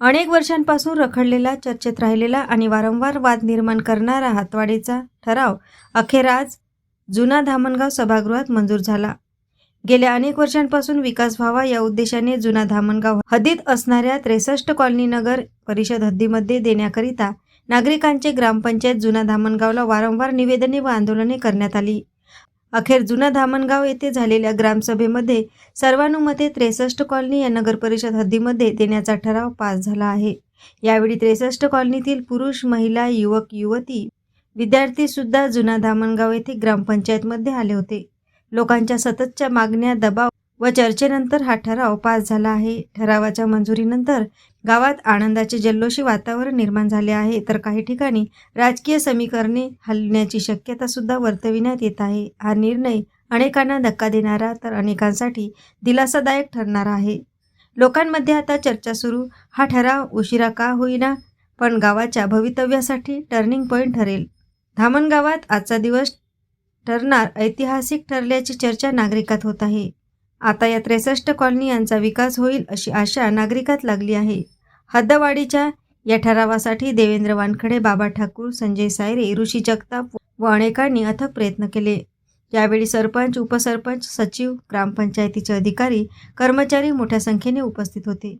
अनेक वर्षांपासून रखडलेला चर्चेत राहिलेला आणि वारंवार वाद निर्माण करणारा हातवाडीचा ठराव अखेर आज जुना धामणगाव सभागृहात मंजूर झाला. गेल्या अनेक वर्षांपासून विकास व्हावा या उद्देशाने जुना धामणगाव हद्दीत असणाऱ्या त्रेसष्ट कॉलनी नगर परिषद हद्दीमध्ये देण्याकरिता नागरिकांचे ग्रामपंचायत जुना धामणगावला वारंवार निवेदने व आंदोलने करण्यात आली. अखेर जुना धामणगाव येथे झालेल्या ग्रामसभेमध्ये सर्वानुमते त्रेसष्ट कॉलनी या नगरपरिषद हद्दीमध्ये देण्याचा ठराव पास झाला आहे. यावेळी त्रेसष्ट कॉलनीतील पुरुष महिला युवक युवती विद्यार्थी सुद्धा जुना धामणगाव येथे ग्रामपंचायतमध्ये आले होते. लोकांच्या सततच्या मागण्या दबाव व चर्चेनंतर हा ठराव पास झाला आहे. ठरावाच्या मंजुरीनंतर गावात आनंदाचे जल्लोषी वातावरण निर्माण झाले आहे. तर काही ठिकाणी राजकीय समीकरणे हलण्याची शक्यता सुद्धा वर्तविण्यात येत आहे. हा निर्णय अनेकांना धक्का देणारा तर अनेकांसाठी दिलासादायक ठरणार आहे. लोकांमध्ये आता चर्चा सुरू. हा ठराव उशिरा का होईना पण गावाच्या भवितव्यासाठी टर्निंग पॉईंट ठरेल. धामण गावात आजचा दिवस ठरणार ऐतिहासिक ठरल्याची चर्चा नागरिकात होत आहे. आता या त्रेसष्ट कॉलनी यांचा विकास होईल अशी आशा नागरिकात लागली आहे. हद्दवाढीच्या या ठरावासाठी देवेंद्र वानखडे बाबा ठाकूर संजय सायरे ऋषी जगताप व अनेकांनी अथक प्रयत्न केले. यावेळी सरपंच उपसरपंच सचिव ग्रामपंचायतीचे अधिकारी कर्मचारी मोठ्या संख्येने उपस्थित होते.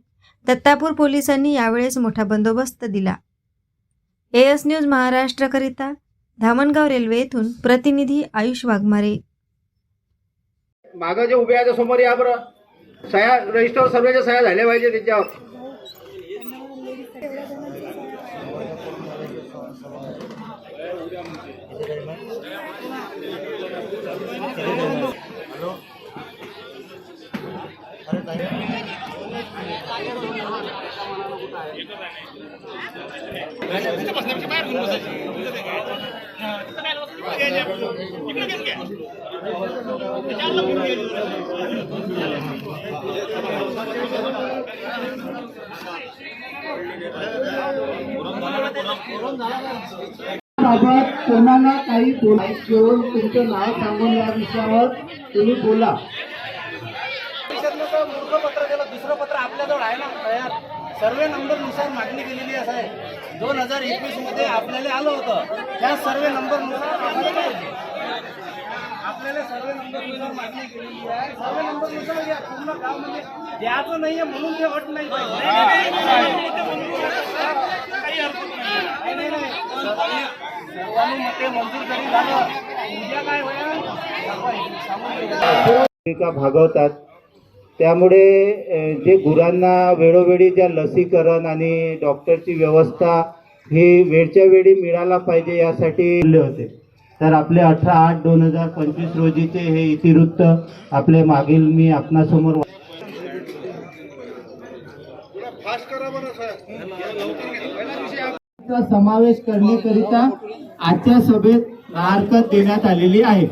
दत्तापूर पोलिसांनी यावेळेस मोठा बंदोबस्त दिला. एएस न्यूज महाराष्ट्रकरिता धामणगाव रेल्वे येथून प्रतिनिधी आयुष वाघमारे. मागं जे उभे आहे त्या समोर या बरं. सह्या रजिस्टर सर्वेच्या सह्या झाल्या पाहिजे त्याच्यावर. बाबत कोणाला काही बोला घेऊन तुमचं नाव सांगून या विषयावर तुम्ही बोला. परिषदनं मूर्खपत्र दिलं दुसरं पत्र आपल्याजवळ आहे ना तयार. सर्वे नंबरनुसार मागणी केलेली असं आहे. दोन हजार एकवीसमध्ये आपल्याला आलं होतं. त्या सर्वे नंबरनुसार आम्हाला आपल्याला सर्वे नंबरनुसार मागणी केलेली आहे. सर्वे नंबरनुसार या पूर्ण गाव म्हणजे द्यायचं नाहीये म्हणून ते अट नाही पाहिजे. नाही, नाही, नाही. सर्वांनी सर्वांनी मते मंजूर जरी झालं उद्या काय होईल? भागवतात? त्यामुळे जे गुरांना वेळोवेळी ज्या लसीकरण आणि डॉक्टरची व्यवस्था ही वेळच्या वेळी मिळायला पाहिजे यासाठी होते. तर आपले अठरा आठ दोन हजार पंचवीस रोजीचे हे इतिवृत्त आपले मागील मी आपणासमोर समावेश करण्याकरिता आजच्या सभेत हरकत देण्यात आलेली आहे.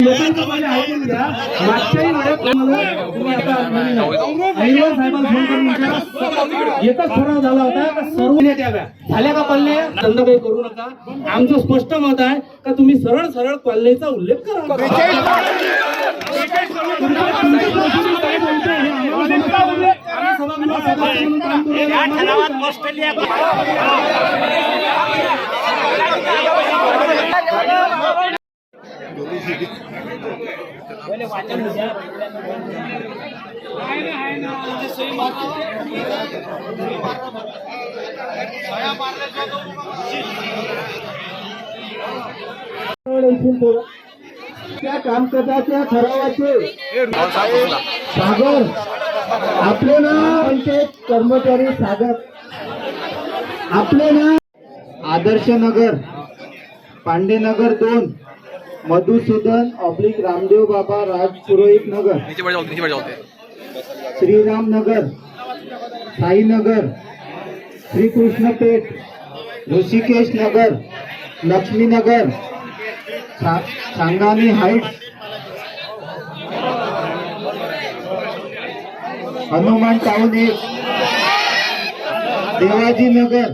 लोकांचं माझे ऐकून घ्या मागच्याही वेळेत तुम्ही आता साहेबांना फोन करून एकच ठराव झाला होता का सर्व झाल्या का करू नका आमचं स्पष्ट मत आहे का तुम्ही सरळ सरळ कॉलनेचा उल्लेख करा तुमच्या काय बोलतोय हे आम्हाला माहिती आहे. आम्ही सभागृहात सदस्य म्हणून काम करू राहिलो. त्या कामकाजाच्या ठरावाचे सागर आपले ना पंचायत कर्मचारी सागर. आपले ना आदर्श नगर पांडेनगर दोन. Madhusudan oblique Ramdev Baba Raj Purohit Nagar. Shriram Nagar Sainagar Shrikrishna Peth Rishikesh Nagar Laxminagar Sangani heights Hanuman town एक देवाजी नगर